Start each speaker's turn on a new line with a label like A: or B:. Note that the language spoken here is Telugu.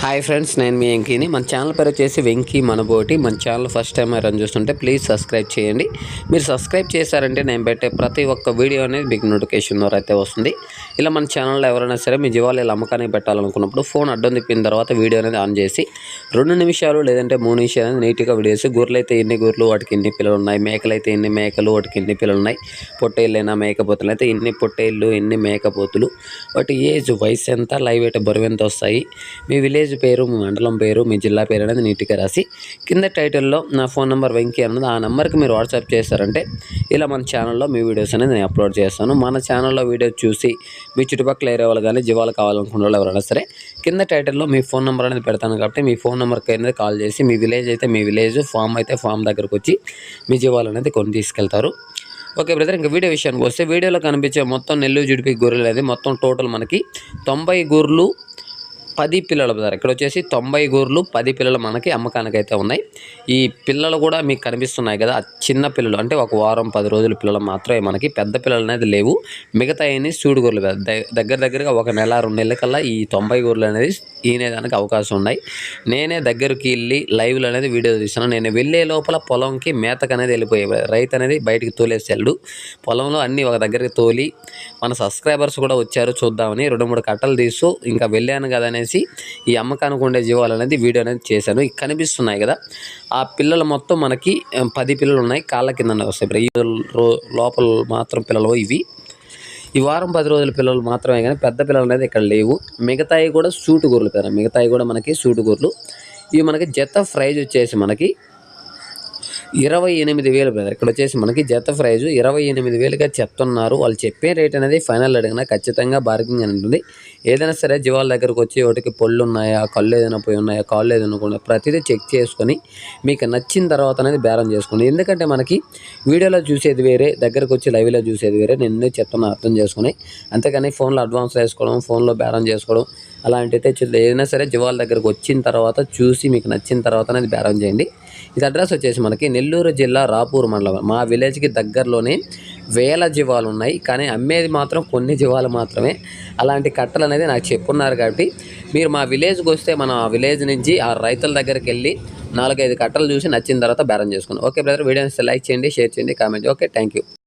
A: హాయ్ ఫ్రెండ్స్ నేను మీ వెంకీని. మన ఛానల్ పేరు వచ్చేసి వెంకీ మనబోటి. మన ఛానల్ ఫస్ట్ టైం రన్ చూస్తుంటే ప్లీజ్ సబ్స్క్రైబ్ చేయండి. మీరు సబ్స్క్రైబ్ చేశారంటే నేను పెట్టే ప్రతి ఒక్క వీడియో అనేది మీకు నోటిఫికేషన్ ద్వారా అయితే వస్తుంది. ఇలా మన ఛానల్లో ఎవరైనా సరే మీ జీవాలు ఇలా అమ్మకానికి పెట్టాలనుకున్నప్పుడు ఫోన్ అడ్డం తిప్పిన తర్వాత వీడియో అనేది ఆన్ చేసి రెండు నిమిషాలు లేదంటే మూడు నిమిషాలు అనేది నీట్గా వీడియోస్ చేసి అయితే ఎన్ని గొర్రెలు వాటికి ఎన్ని పిల్లలు ఉన్నాయి మేకలు అయితే ఎన్ని మేకలు వాటికి ఎన్ని పిల్లలు ఉన్నాయి పొట్టేళ్ళైనా మేకపోతులు అయితే ఎన్ని పొట్టేళ్ళు ఎన్ని మేకపోతులు వాటి ఏజ్ వయసు ఎంత లైవ్ అయితే బరువు ఎంత వస్తాయి మీ విలేజ్ పేరు మీ మండలం పేరు మీ జిల్లా పేరు అనేది నీట్గా రాసి కింద టైటిల్లో నా ఫోన్ నెంబర్ వెంకీ అన్నది ఆ నెంబర్కి మీరు వాట్సాప్ చేస్తారంటే ఇలా మన ఛానల్లో మీ వీడియోస్ అనేది నేను అప్లోడ్ చేస్తాను. మన ఛానల్లో వీడియో చూసి మీ చుట్టుపక్కల ఏరే వాళ్ళు కానీ జీవాలు కావాలనుకున్న వాళ్ళు ఎవరైనా సరే కింద టైటిల్లో మీ ఫోన్ నెంబర్ అనేది పెడతాను కాబట్టి మీ ఫోన్ నెంబర్కి అనేది కాల్ చేసి మీ విలేజ్ అయితే మీ విలేజ్ ఫామ్ అయితే ఫామ్ దగ్గరకు వచ్చి మీ జీవాలు అనేది కొని తీసుకెళ్తారు. ఓకే బ్రదర్ ఇంకా వీడియో విషయానికి వస్తే వీడియోలో కనిపించే మొత్తం నెల్లూరు జుడిపి గొర్రెలు అనేది మొత్తం టోటల్ మనకి తొంభై గొర్రెలు పది పిల్లలు బ్రదర్ ఇక్కడ వచ్చేసి తొంభై గూర్లు పది పిల్లలు మనకి అమ్మకానికి అయితే ఉన్నాయి. ఈ పిల్లలు కూడా మీకు కనిపిస్తున్నాయి కదా చిన్న పిల్లలు. అంటే ఒక వారం పది రోజుల పిల్లలు మాత్రమే మనకి. పెద్ద పిల్లలు అనేది లేవు. మిగతా అన్ని సూడు గొర్రెలు దగ్గర దగ్గరగా ఒక నెల రెండు నెలల కల్లా ఈ తొంభై గొర్రెలు అనేది ఈనేదానికి అవకాశం ఉన్నాయి. నేనే దగ్గరికి వెళ్ళి లైవ్లో అనేది వీడియో తీసాను నేను వెళ్ళే లోపల పొలంకి మేతకు అనేది వెళ్ళిపోయే రైతు అనేది బయటికి తోలేసి వెళ్ళు పొలంలో అన్నీ ఒక దగ్గరికి తోలి మన సబ్స్క్రైబర్స్ కూడా వచ్చారు చూద్దామని రెండు మూడు కట్టలు తీస్తూ ఇంకా వెళ్ళాను కదా అనేసి ఈ అమ్మకానికి ఉండే జీవాలు అనేది వీడియో అనేది చేశాను. ఇక కనిపిస్తున్నాయి కదా. ఆ పిల్లలు మొత్తం మనకి పది పిల్లలు ఉన్నాయి. కాళ్ళ కింద వస్తాయి. ఈ లోపల మాత్రం పిల్లలు ఇవి. ఈ వారం పది రోజుల పిల్లలు మాత్రమే కానీ పెద్ద పిల్లలు అనేది ఇక్కడ లేవు. మిగతాయి కూడా సూటు గొర్రెలు పేరు. మిగతాయి కూడా మనకి సూటు గొర్రెలు ఇవి మనకి జత ప్రైజ్ వచ్చేసి మనకి ఇరవై ఎనిమిది వేలు బ్రదర్ ఇక్కడ వచ్చేసి మనకి జత ప్రైజ్ ఇరవై ఎనిమిది వేలుగా చెప్తున్నారు. వాళ్ళు చెప్పే రేట్ అనేది ఫైనల్ అడిగినా ఖచ్చితంగా బార్గింగ్ అని ఉంటుంది. ఏదైనా సరే జీవాల దగ్గరకు వచ్చి ఒకటికి పళ్ళు ఉన్నాయా కళ్ళు ఏదైనా పోయి ఉన్నాయా కాళ్ళు ఏదైనా కూడా ప్రతిదీ చెక్ చేసుకొని మీకు నచ్చిన తర్వాత అనేది బేరం చేసుకోండి. ఎందుకంటే మనకి వీడియోలో చూసేది వేరే దగ్గరకు వచ్చి లైవ్లో చూసేది వేరే. నేను ఎందుకు చెప్తున్నా అర్థం చేసుకుని అంతేకాని ఫోన్లో అడ్వాన్స్ వేసుకోవడం ఫోన్లో బేరం చేసుకోవడం అలాంటివి తెచ్చి ఏదైనా సరే జీవాల దగ్గరకు వచ్చిన తర్వాత చూసి మీకు నచ్చిన తర్వాత అనేది బేరం చేయండి. ఇది అడ్రస్ వచ్చేసి మనకి నెల్లూరు జిల్లా రాపూర్ మండలం. మా విలేజ్కి దగ్గరలోనే వేల జీవాలు ఉన్నాయి. కానీ అమ్మేది మాత్రం కొన్ని జీవాలు మాత్రమే. అలాంటి కట్టలు అనేది నాకు చెప్పున్నారు కాబట్టి మీరు మా విలేజ్కి వస్తే మన విలేజ్ నుంచి ఆ రైతుల దగ్గరికి వెళ్ళి నాలుగైదు కట్టలు చూసి నచ్చిన తర్వాత బేరం చేసుకోండి ఓకే బ్రదర్ వీడియోని లైక్ చేయండి షేర్ చేయండి కామెంట్ ఓకే థ్యాంక్ యూ